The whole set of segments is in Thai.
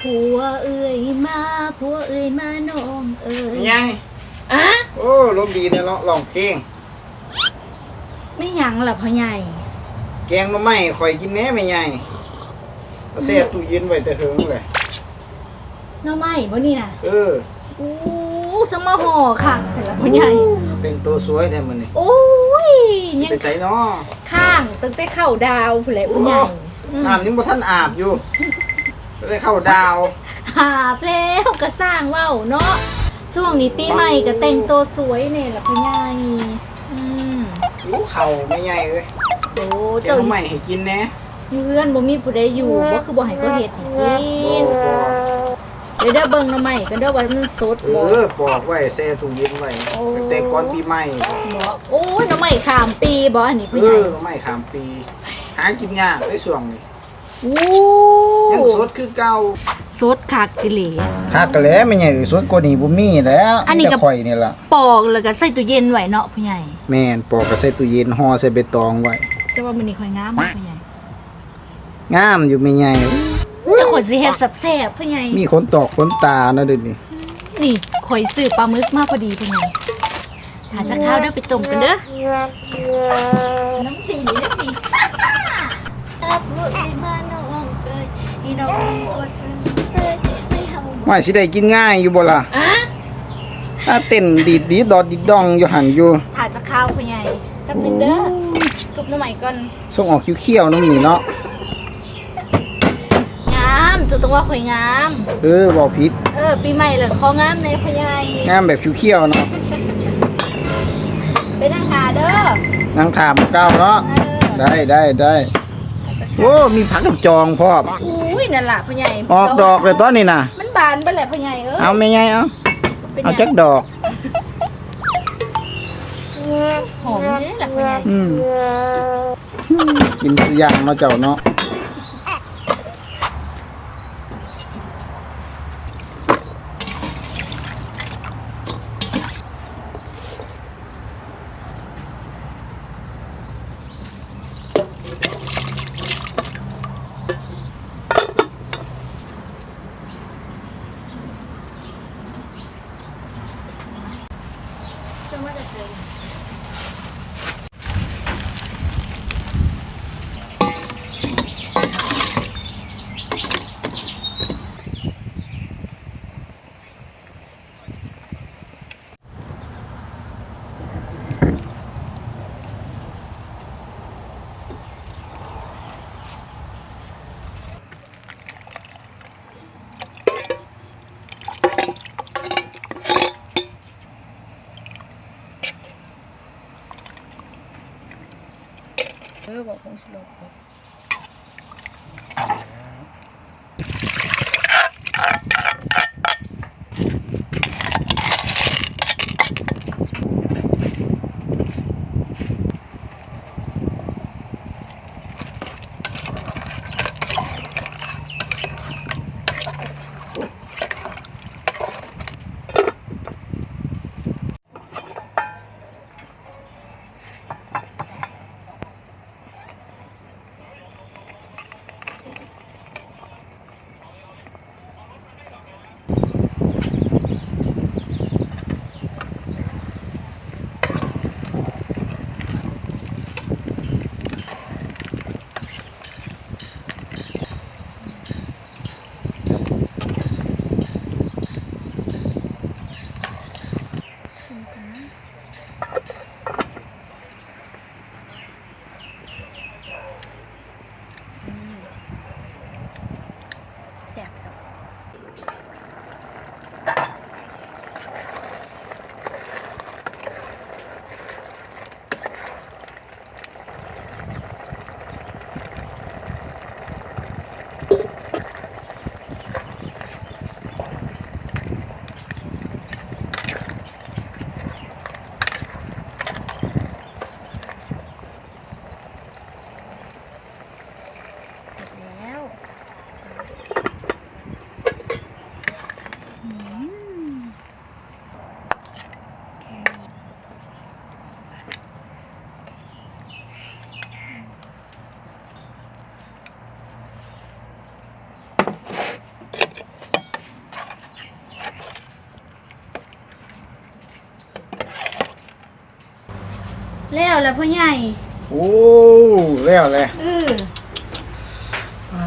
ผัวเอ่ยมาผัวเอ่ยมาน้องเอ่ยไม่ไงอะโอ้ลมดีเนี่ยเนาะร้องเพลงไม่หยังล่ะพ่อใหญ่ แกงหน่อไม้ข่อยกินแหน่ไม่ไงเอาแช่ตู้เย็นไว้แต่เฮิงเลยหน้อไม้บ่นี่น่ะ เอออู้สมมาห่อค่ะแต่ละพ่อใหญ่แต่งตัวสวยแท้มื้อนี้โอ้ยสิยังไปใส่เนาะข้างตั้งแต่เข้าดาวผู้นแหละพ่อใหญ่อืมน้ำยังบ่ทันอาบอยู่ ไปได้เข้าดาว หาบแล้วก็สร้างเว้าเนาะช่วงนี้ปีใหม่ก็แต่งตัวสวยเนี่ยล่ะพ่อใหญ่อืมหิวเข่าไม่ไงเอ้ยโอ้แกงเจ้าหน่อไม้ให้กินแหน่เพื่อนบ่มีผู้ใดอยู่บ่คือบ่ให้เขาเฮ็ดให้กินบ่บ่เดี๋ยวเด้อเบิ่งหน่อไม้กันเด้อว่ามันสดเอบ่อปอกไว้แช่ตู้เย็นไว้โอ้ตั้งแต่ก่อนปีใหม่บ่โอ้ยหน่อไม้ข้ามปีบ่อันนี้เอพ่อใหญ่อหน่อไม้ข้ามปี หากินยากในช่วงนี้โอ้ยังสดคือเก่าสดคักอีหลีคักก็แล้วไม่ใหญ่สดกว่านี้บ่มีแล้วอันนี้ก็แต่ข่อยนี่ล่ะปอกแล้วก็ใส่ตู้เย็นไว้เนาะพ่อใหญ่แม่นปอกก็ใส่ตู้เย็นห่อใส่ใบตองไว้แต่ว่ามื้อนี้ค่อยงามบ่พ่อใหญ่งามอยู่ไม่ใหญ่แต่ข่อยสิเฮ็ดแซ่บๆพ่อใหญ่มีขนตอกขนตานะเดี๋ยวนี้นี่ข่อยซื้อปลาหมึกมาพอดีพ่อใหญ่ถ้าจะข้าวเด้อไปต้มกันเด้อน้ำสีน้ำสีครับรถมาน้องเอ้ย อีน้องตัวซึ้อไม่เฮาว่าสิได้กินง่ายอยู่บ่ล่ะอะถ้าเต้นดีดดีดอดดีดดองอยู่หันอยู่ถ่าจะข้าวพ่อใหญ่แป๊บนึงเด้อทุบน้ำใหม่ก่อนส่งออกคิวเขี้ยวๆน้ำนี่เนาะงามจะต้องว่าข่อยงาม เออบ่ผิดเออ ปีใหม่เลยของามในพ่อใหญ่งามแบบคิวเขี้ยวๆเนาะไปนั่งหาเด้อนางถามเก้าเนาะเออได้ได้ได้ โอ้มีผักกับจองพร้อมอุ้ยนั่นล่ะพ่อใหญ่ออกดอกเลยตอนนี้น่ะ มันบานไปแหละพ่อใหญ่เออเอาไม่ใหญ่เอาเป็นเอาไงจักดอก หอมนี่แหละพ่อใหญ่ อืมกินสุอย่างเนาะเจ้าเนาะจะว่าจะเจอ เออบอกคง แล้วพ่อใหญ่โอ้แล้วแหละเอออ่า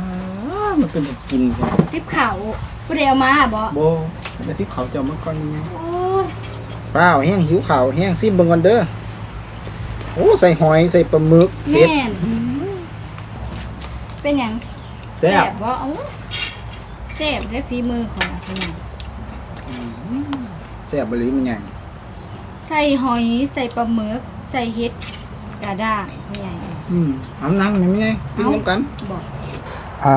มันเป็นแบบกินใช่ติบเขาผู้ใดเอามาบ่โบแล้วที่เขาจะเอามาก่อนยังไงโอ้ยเปล่าแห้งหิวข่าวแห้งซิมเบิ่งก่อนเด้อโอ้ใส่หอยใส่ปลาหมึกเผ็ดแม่นเป็นหยังแซ่บบ่เอ้าแซ่บได้ฝีมือของพ่อใหญ่แซ่บบริมันใหญ่ใส่หอยใส่ปลาหมึก ใส่เห็ดกระด้างพ่อใหญ่อืมเอานั่งมันไม่ไงกินน้ำกันบอกอ่า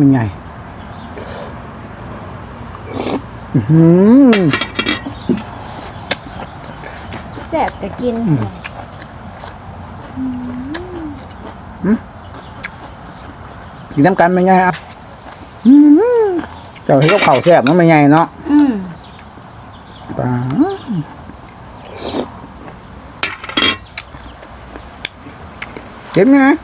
มันใหญ่อื้อหือแซ่บจะกินกินน้ำกันมันใหญ่อะอื้อหือเจ้าเห็นกับข้าวแซ่บเนาะมันใหญ่เนาะอืมปลา 给咩